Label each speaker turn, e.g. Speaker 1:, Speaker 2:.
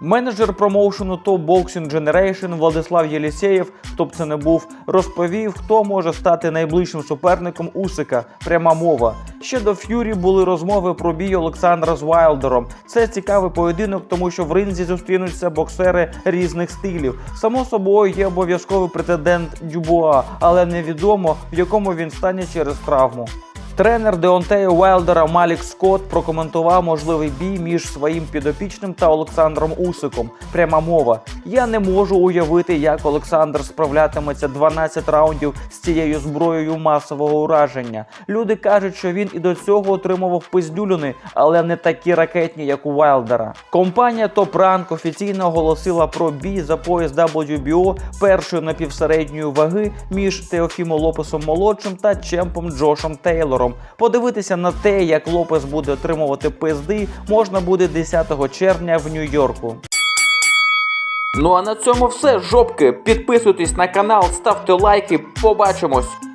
Speaker 1: Менеджер промоушену Top Boxing Generation Владислав Єлісєєв, хто б це не був, розповів, хто може стати найближчим суперником Усика. Пряма мова. Ще до Ф'юрі були розмови про бій Олександра з Вайлдером. Це цікавий поєдинок, тому що в ринзі зустрінуться боксери різних стилів. Само собою є обов'язковий претендент Дюбуа, але невідомо в якому він стане через травму. Тренер Деонтея Уайлдера Малік Скотт прокоментував можливий бій між своїм підопічним та Олександром Усиком. Пряма мова. Я не можу уявити, як Олександр справлятиметься 12 раундів з цією зброєю масового ураження. Люди кажуть, що він і до цього отримував пиздюлюни, але не такі ракетні, як у Уайлдера. Компанія Top Rank офіційно оголосила про бій за пояс WBO першої напівсередньої ваги між Теофімо Лопесом молодшим та Чемпом Джошем Тейлором. Подивитися на те, як Лопес буде отримувати пизди, можна буде 10 червня в Нью-Йорку. Ну а на цьому все, жопки. Підписуйтесь на канал, ставте лайки. Побачимось.